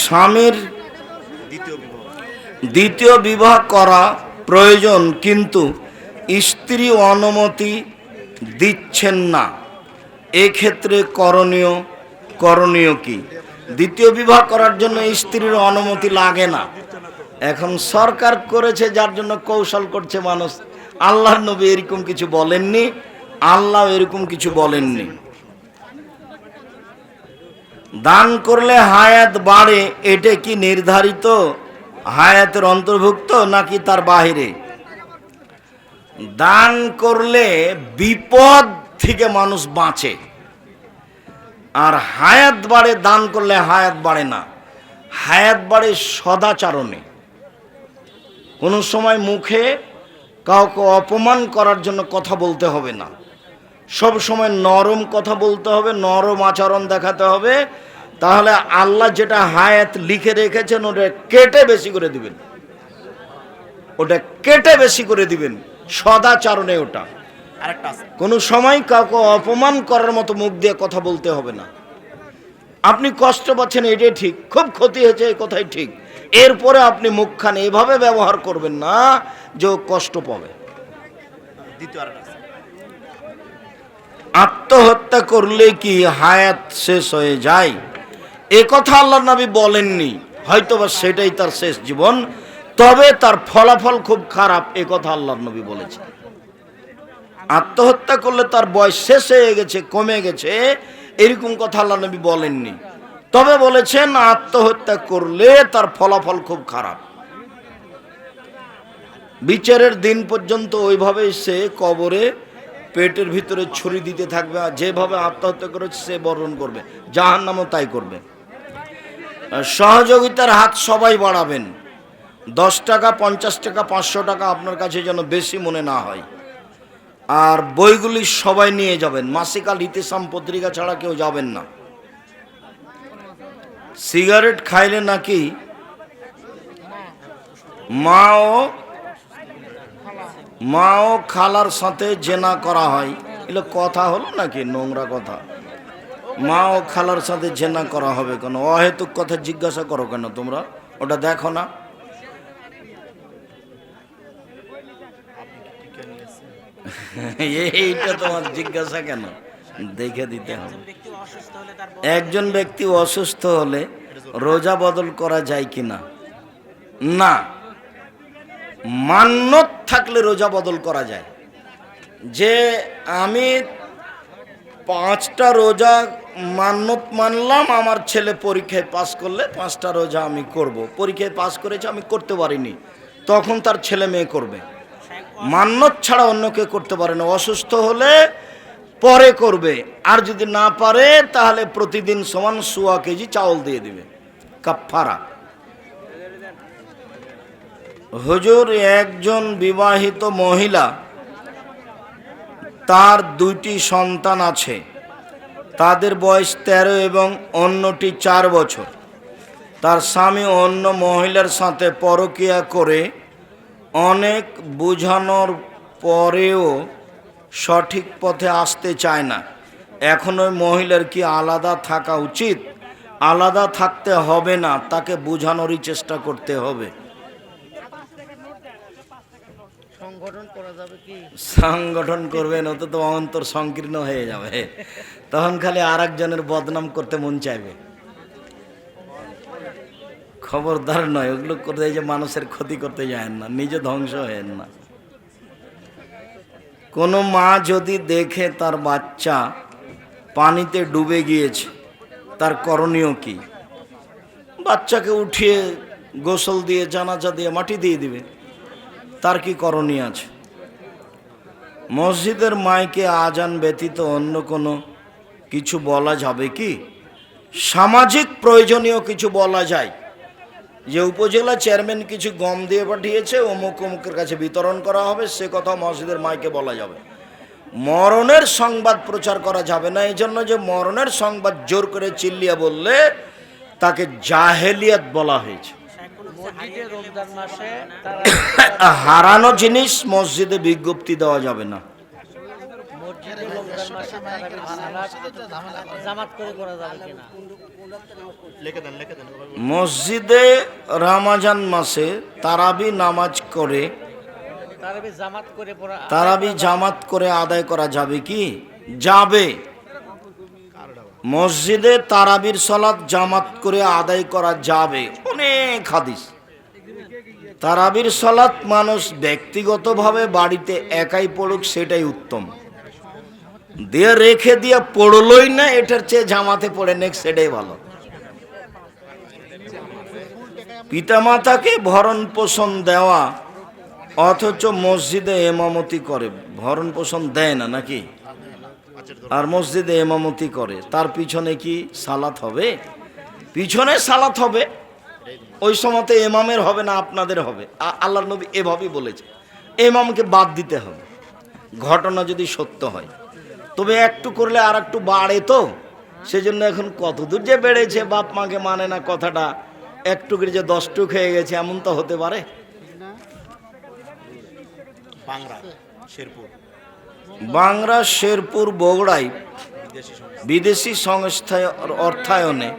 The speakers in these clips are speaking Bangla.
স্বামীর দ্বিতীয় বিবাহ করা প্রয়োজন, কিন্তু স্ত্রী অনুমতি দিচ্ছেন না। এক্ষেত্রে করণীয় করণীয় কি? দ্বিতীয় বিবাহ করার জন্য স্ত্রীর অনুমতি লাগে না। এখন সরকার করেছে, যার জন্য কৌশল করছে মানুষ। আল্লাহ নবী এরকম কিছু বলেননি, আল্লাহ এরকম কিছু বলেননি। দান করলে হায়াত বাড়ে, এটা কি নির্ধারিত? হায়াতের অন্তর্ভুক্ত নাকি তার বাহিরে? দান করলে বিপদ থেকে মানুষ বাঁচে। আর হায়াত বাড়ে, দান করলে হায়াত বাড়ে না। হায়াত বাড়ে সদাচারণে। কোনো সময় মুখে কাউকে অপমান করার জন্য কথা বলতে হবে না। সব সময় নরম কথা বলতে হবে নরম আচরণ দেখাতে হবে। তাহলে আল্লাহ যেটা হায়াত লিখে রেখেছেন ওটা কেটে বেশি করে দিবেন। ওটা কেটে বেশি করে দিবেন সদাচারণে ওটা। কোনো সময় কাউকে অপমান করার মতো মুখ দিয়ে কথা বলতে হবে না। আপনি কষ্ট পাচ্ছেন এটাই ঠিক। খুব ক্ষতি হয়েছে এই কথাই ঠিক। এরপরে আপনি মুখখান এভাবে ব্যবহার করবেন না যে ও কষ্ট পাবে। দ্বিতীয় আত্মহত্যা করলে কি হায়াত শেষ হয়ে যায়? এ কথা আল্লাহ নবী বলেননি। হয়তোবা সেটাই তার শেষ জীবন, তবে তার ফলাফল খুব খারাপ, এ কথা আল্লাহ নবী বলেছেন। আত্মহত্যা করলে তার বয়স শেষ হয়ে গেছে, কমে গেছে, এরকম কথা আল্লাহ নবী বলেননি। তবে বলেছেন, আত্মহত্যা করলে তার ফলাফল খুব খারাপ। বিচারের দিন পর্যন্ত ওইভাবে সে কবরে পেটের ভিতরে ছুরি দিতে থাকবে আর যেভাবে আত্মহত্যা করেছে, সে বরণ করবে। জাহান নামও তাই করবে। সহযোগিতার হাত সবাই বাড়াবেন। দশ টাকা, পঞ্চাশ টাকা, পাঁচশো টাকা আপনার কাছে যেন বেশি মনে না হয়। আর বইগুলি সবাই নিয়ে যাবেন। মাসিকাল ইতিসাম পত্রিকা ছাড়া কেউ যাবেন না। সিগারেট খাইলে নাকি মা ও মা ও খালার সাথে জেনা করা হয়। এগুলো কথা হলো নাকি নোংরা কথা? মা ও খালার সাথে জেনা করা হবে কেন? অহেতুক কথা জিজ্ঞাসা করো কেন তোমরা? ওটা দেখো না। এইটা তোমার জিজ্ঞাসা কেন? দেখে দিতে হবে। একজন ব্যক্তি অসুস্থ হলে রোজা বদল করা যায় কি না না। মান্যত থাকলে রোজা বদল করা যায়। যে আমি পাঁচটা রোজা মান্যত মানলাম, আমার ছেলে পরীক্ষায় পাশ করলে পাঁচটা রোজা আমি করব। পরীক্ষায় পাশ করেছে, আমি করতে পারিনি। তখন তার ছেলে মেয়ে করবে। মান্যত ছাড়া অন্য কেউ করতে পারে না। অসুস্থ হলে পরে করবে। আর যদি না পারে, তাহলে প্রতিদিন সমান সোয়া কেজি চাউল দিয়ে দিবে। কাফারা হুজুর, একজন বিবাহিত মহিলা, তার দুইটি সন্তান আছে। তাদের বয়স তেরো এবং অন্যটি চার বছর। তার স্বামী অন্য মহিলার সাথে পরকিয়া করে অনেক বোঝানোর পরেও সঠিক পথে আসতে চায় না। এখন ওই মহিলার কি আলাদা থাকা উচিত? আলাদা থাকতে হবে না, তাকে বোঝানোরই চেষ্টা করতে হবে। সংগঠন করবেন অত তো অন্তর সংকীর্ণ হয়ে যাবে। তখন খালি আর একজনের বদনাম করতে মন চাইবে। খবরদার নয়, ওগুলো করতে যে মানুষের ক্ষতি করতে যায় না, নিজে ধ্বংস হয়েন না। কোনো মা যদি দেখে তার বাচ্চা পানিতে ডুবে গিয়েছে, তার করণীয় কি? বাচ্চাকে উঠিয়ে গোসল দিয়ে, জানাজা দিয়ে, মাটি দিয়ে দিবে। তার কি করণীয় আছে? মসজিদের মাইকে আজান ব্যতীত অন্য কোনো কিছু বলা যাবে কি? সামাজিক প্রয়োজনীয় কিছু বলা যায়। যে উপজেলা চেয়ারম্যান কিছু গম দিয়ে পাঠিয়েছে, অমুক অমুকের কাছে বিতরণ করা হবে, সে কথা মসজিদের মাইকে বলা যাবে। মরণের সংবাদ প্রচার করা যাবে না এই জন্য যে মরণের সংবাদ জোর করে চিল্লিয়া বললে, তাকে জাহেলিয়াত বলা হয়েছে। মসজিদে রমজান মাসে হারানো জিনিস মসজিদে বিজ্ঞপ্তি দেওয়া যাবে না। মসজিদে রমজান মাসে তারাবি নামাজ করে তারাবি জামাত তারাবি জামাত করে আদায় করা যাবে কি? যাবে। মসজিদে তারাবির সলাৎ জামাত করে আদায় করা যাবে। অনেক হাদিস। তারাবির সলাৎ মানুষ ব্যক্তিগতভাবে বাড়িতে একাই পড়ুক, সেটাই উত্তম। দিয়ে রেখে দিয়ে পড়লই না, এটার চেয়ে জামাতে পড়ে নেক, সেটাই ভালো। পিতামাতাকে ভরণ পোষণ দেওয়া, অথচ মসজিদে এমামতি করে ভরণ পোষণ দেয় না নাকি? আর মসজিদে এমামতি করে। তার পিছনে কি সালাত হবে? পিছনে সালাত হবে। ওই সময়তে এমামের হবে না আপনাদের হবে। আ- আল্লাহর নবী এভাবেই বলেছে। এমামকে বাদ দিতে হবে। ঘটনা যদি সত্য হয়। তবে একটু করলে আর একটু বাড়ে তো। সেজন্য এখন কত দূর যে বেড়েছে বাপ মাকে মানে না কথাটা। একটু করে যে দশ টুক হয়ে গেছে এমন তো হতে পারে। বাংলা শেরপুর। বাংলা, শেরপুর, বগুড়ায় বিদেশি সংস্থা সংস্থায় অর্থায়নে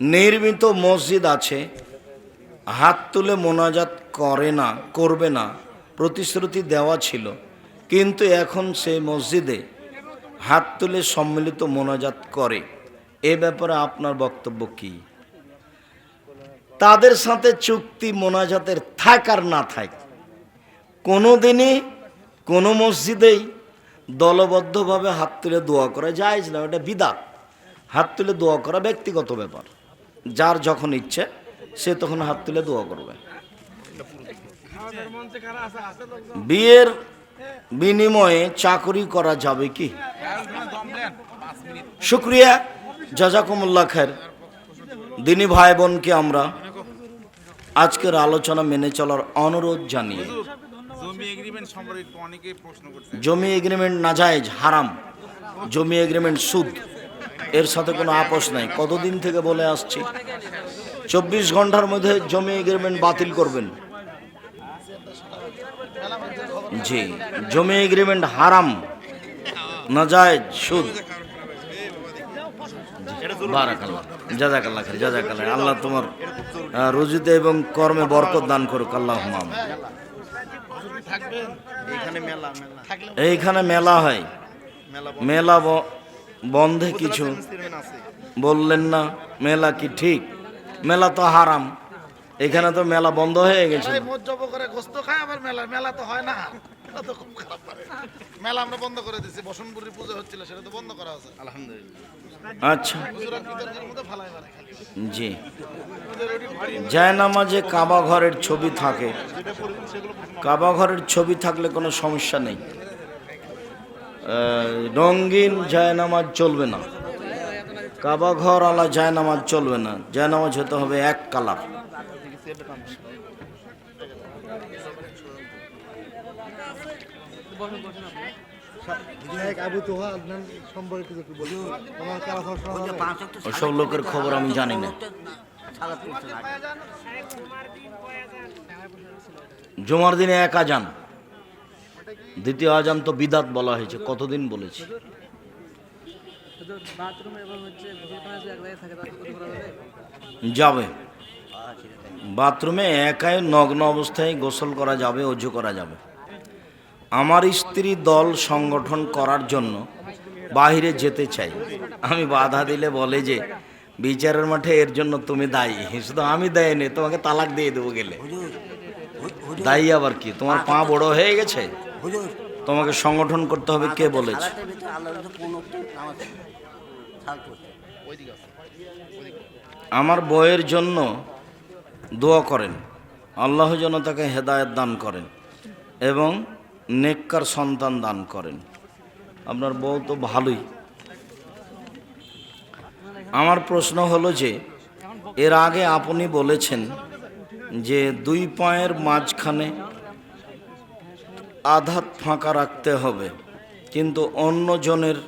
নির্মিত মসজিদ আছে। হাত তুলে মোনাজাত করে না, করবে না, প্রতিশ্রুতি দেওয়া ছিল। কিন্তু এখন সেই মসজিদে হাত তুলে সম্মিলিত মোনাজাত করে। এ ব্যাপারে আপনার বক্তব্য কি? তাদের সাথে চুক্তি মোনাজাতের থাক আর না থাক কোনো দিনই কোনো মসজিদেই দলবদ্ধভাবে হাত তুলে দোয়া করা যায় না ওটা বিদাত। হাত তুলে দোয়া করা ব্যক্তিগত ব্যাপার। যার যখন ইচ্ছে, সে তখন হাত তুলে দোয়া করবে। বিয়ের বিনিময়ে চাকরি করা যাবে কি? শুক্রিয়া, জাজাকুমুল্লাহ খের দিনী ভাই বোনকে আমরা আজকের আলোচনা মেনে চলার অনুরোধ জানিয়ে। জমি এগ্রিমেন্ট জমি এগ্রিমেন্ট নাজায়েজ হারাম। জমি এগ্রিমেন্ট সুদ। এর সাথে কোনো আপোষ নাই। কতদিন থেকে বলে আসছি? চব্বিশ ঘণ্টার মধ্যে জমি এগ্রিমেন্ট বাতিল করবেন। জি, জমি এগ্রিমেন্ট হারাম নাজায়েজ সুদ। আল্লাহ তোমার রুজিতে এবং কর্মে বরকত দান করুক। আল্লাহ এখানে মেলা মেলা থাকলে এইখানে মেলা হয়। মেলা বন্ধে। কিছু। বললেন না মেলা কি ঠিক? মেলা তো হারাম। এখানে তো মেলা বন্ধ হয়ে গেছে। এটা তো খুব খারাপ মেলা আমরা বন্ধ করে দিচ্ছি বসনপুরি পুজো হচ্ছিল সেটা তো বন্ধ করা আছে। আলহামদুলিল্লাহ। আচ্ছা। জি। জায়নামাজে কাবা ঘরের ছবি থাকে। কাবা ঘরের ছবি থাকলে কোনো সমস্যা নেই। রঙিন জায়নামাজ চলবে না। কাবা ঘর আলা জায়নামাজ চলবে না। জায়নামাজ হতে হবে এক কালার আবু তোহা আদনান সম্পর্কে কিছু একটু বলি আমার কারা শোনা হবে ওসব লোকের খবর আমি জানি না। জুমার দিনে এক আজান দ্বিতীয় আজান তো বিদাত বলা হয়েছে কতদিন বলেছি। যাবে। বাথরুমে একাই নগ্ন অবস্থায় গোসল করা যাবে অজু করা যাবে। আমার স্ত্রী দল সংগঠন করার জন্য বাইরে যেতে চাই। আমি বাধা দিলে বলে যে বিচারের মাঠে এর জন্য তুমি দায়ী। শুধু আমি দায়ী নেই তোমাকে তালাক দিয়ে দেবো গেলে। দায়ী আবার কি? তোমার পা বড় হয়ে গেছে? তোমাকে সংগঠন করতে হবে কে বলেছে? আমার বইয়ের জন্য দোয়া করেন। আল্লাহ যেন তাকে হেদায়ত দান করেন। এবং নেককার সন্তান দান করেন। আপনার বউ তো ভালোই। আমার প্রশ্ন হলো যে, এর আগে আপনি বলেছেন যে দুই পায়ের মাঝখানে আধাত ফাঁকা রাখতে হবে, কিন্তু অন্যজনের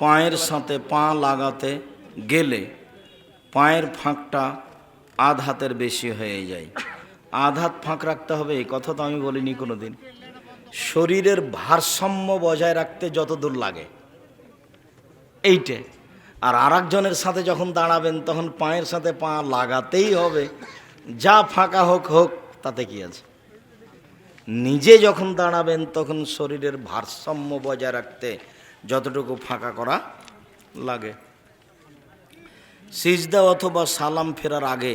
পায়ের সাথে পা লাগাতে গেলে পায়ের ফাঁকটা আধ হাতের বেশি হয়ে যায়। আধ হাত ফাঁক রাখতে হবে, এই কথা তো আমি বলিনি কোনো দিন শরীরের ভারসাম্য বজায় রাখতে যত দূর লাগে। এইটে, আর আরেকজনের সাথে যখন দাঁড়াবেন, তখন পায়ের সাথে পা লাগাতেই হবে। যা ফাঁকা হোক হোক, তাতে কি আছে? নিজে যখন দাঁড়াবেন, তখন শরীরের ভারসাম্য বজায় রাখতে যতটুকু ফাঁকা করা লাগে। সিজদা অথবা সালাম ফেরার আগে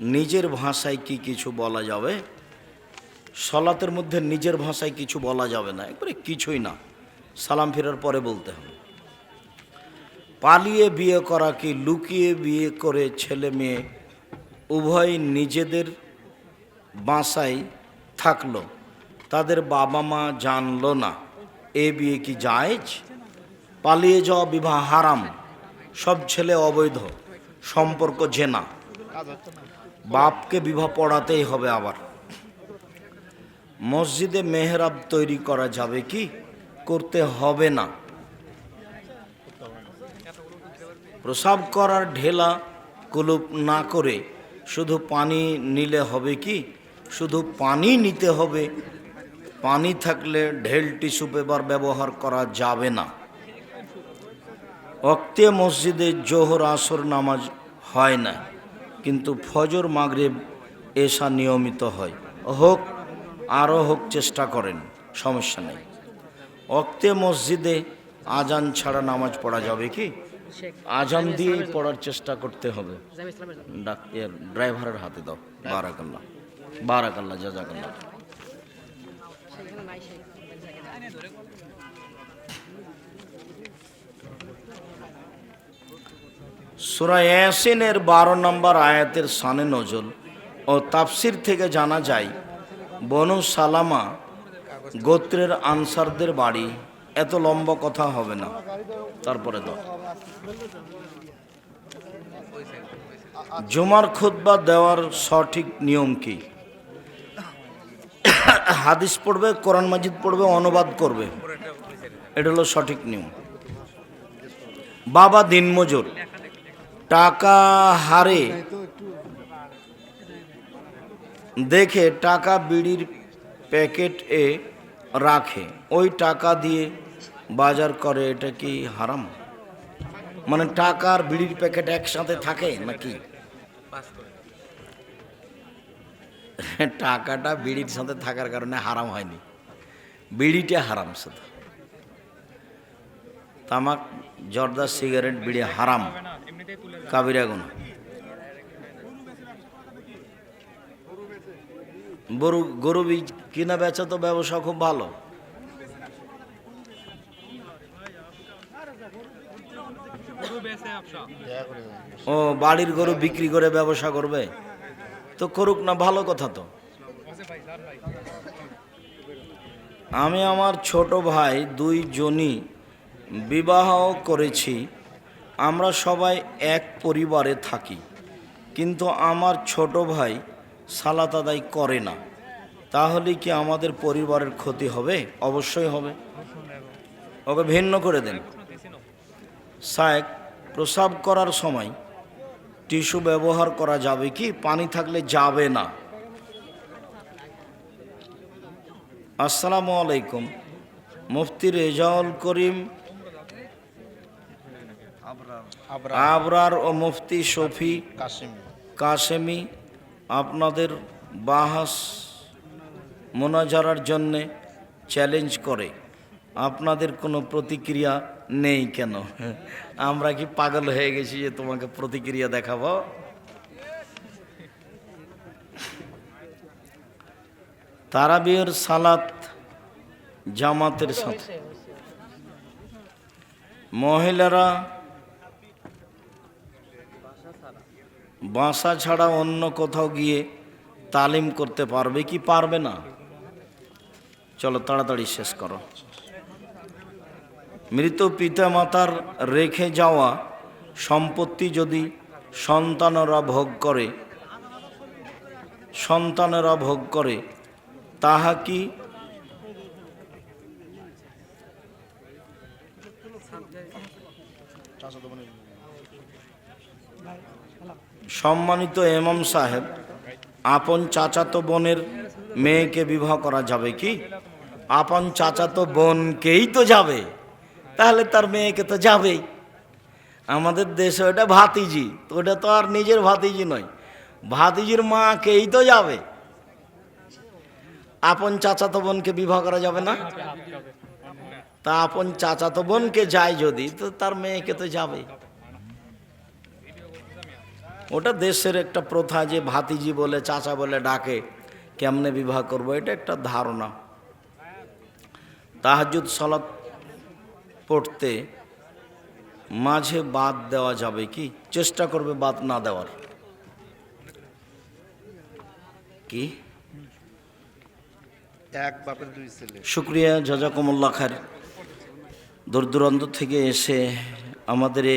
নিজের ভাষায় কি কিছু বলা যাবে? সলাতের মধ্যে নিজের ভাষায় কিছু বলা যাবে না। একবারে কিছুই না। সালাম ফেরার পরে বলতে হবে। পালিয়ে বিয়ে করা কি লুকিয়ে বিয়ে করে ছেলে মেয়ে উভয় নিজেদের বাসায় থাকল? তাদের বাবা মা জানলো না। এ বিয়ে কি জায়েজ? পালিয়ে যাওয়া বিবাহ হারাম। সব ছেলে অবৈধ। সম্পর্ক জেনা বাপকে বিবাহ পড়াতেই হবে আবার। মসজিদে মেহরাব তৈরি করা যাবে কি? করতে হবে না। প্রসাব করার ঢেলা কুলুপ না করে শুধু পানি নিলে হবে কি? শুধু পানি নিতে হবে। পানি থাকলে ঢেল টিস্যু পেপার ব্যবহার করা যাবে না। অক্তে মসজিদে জোহর আসর নামাজ হয় না। কিন্তু ফজর, মাগরেব এসা নিয়মিত হয়। হোক আরও হোক, চেষ্টা করেন, সমস্যা নেই। অক্তে মসজিদে আজান ছাড়া নামাজ পড়া যাবে কি? আজান দিয়েই পড়ার চেষ্টা করতে হবে। ড্রাইভারের হাতে দাও। বারাকাল্লাহ। বারাকাল্লাহ, জাজাকাল্লাহ। সুরা ইয়াসিনের বারো নম্বর আয়াতের সানে নজল ও তাফসির থেকে জানা যায়, বনু সালামা গোত্রের আনসারদের বাড়ি, এত লম্বা কথা হবে না। তারপরে দাও। জুমার খুতবা দেওয়ার সঠিক নিয়ম কি? হাদিস পড়বে, কোরআন মাজিদ পড়বে, অনুবাদ করবে। এটা হলো সঠিক নিয়ম। বাবা দিনমজুর। টাকা হারে। দেখে টাকা বিড়ির প্যাকেট এ রাখে। ওই টাকা দিয়ে বাজার করে, এটা কি হারাম? মানে টাকা আর বিড়ির প্যাকেট একসাথে থাকে নাকি? টাকাটা বিড়ির সাথে থাকার কারণে হারাম হয়নি। বিড়িটা হারাম শুধু। তামাক, জর্দা, সিগারেট, বিড়ি হারাম। কাবিরা গরু গরু বীজ কিনা বেচা তো ব্যবসা খুব ভালো। ও, বাড়ির গরু বিক্রি করে ব্যবসা করবে? তো করুক না, ভালো কথা তো। আমি আমার ছোট ভাই দুই দুইজনই বিবাহ করেছি। আমরা সবাই এক পরিবারে থাকি। কিন্তু আমার ছোট ভাই সালাত আদায় করে না। তাহলে কি আমাদের পরিবারের ক্ষতি হবে? অবশ্যই হবে। ওকে ভিন্ন করে দেন। সায়েক প্রসাব করার সময় টিস্যু ব্যবহার করা যাবে কি? পানি থাকলে যাবে না। আসসালামু আলাইকুম। মুফতি রেজাউল করিম আবরার। ও মুফতি শফি কাশিম আপনাদের বাহাস মোনাজারার জন্যে চ্যালেঞ্জ করে। আপনাদের কোনো প্রতিক্রিয়া নেই কেন? আমরা কি পাগল হয়ে গেছি যে তোমাকে প্রতিক্রিয়া দেখাবো? তারাবিয়ের সালাত জামাতের সাথে। মহিলারা বাসা ছাড়া। অন্য কোথাও গিয়ে তালিম করতে পারবে কি পারবে না? চলো তাড়াতাড়ি শেষ করো। মৃত পিতা মাতার রেখে যাওয়া সম্পত্তি যদি সন্তানরা ভোগ করে, সন্তানেরা ভোগ করে, তাহা কি সম্মানিত এমাম সাহেব, আপন চাচাতো বোনের মেয়েকে বিবাহ করা যাবে কি? আপন চাচা তো বোনকেই তো যাবে। তাহলে তার মেয়েকে তো যাবেই। আমাদের দেশে ওটা ভাতিজি, তো ওটা তো আর নিজের ভাতিজি নয়। ভাতিজির মাকেই তো যাবে। আপন চাচাতো বোনকে বিবাহ করা যাবে না? তা আপন চাচাতো বোনকে যায় যদি, তো তার মেয়েকে তো যাবে ওটা দেশের একটা প্রথা যে ভাতিজি বলে চাচা বলে ডাকে কেমনে বিবাহ করব? এটা একটা ধারণা। তাহাজুদ সলাৎ পড়তে মাঝে বাদ দেওয়া যাবে কি? চেষ্টা করবে বাদ না দেওয়ার। কি? এক বাপের দুই ছেলে। শুক্রিয়া খার দূর দূরান্ত থেকে এসে আমাদের এই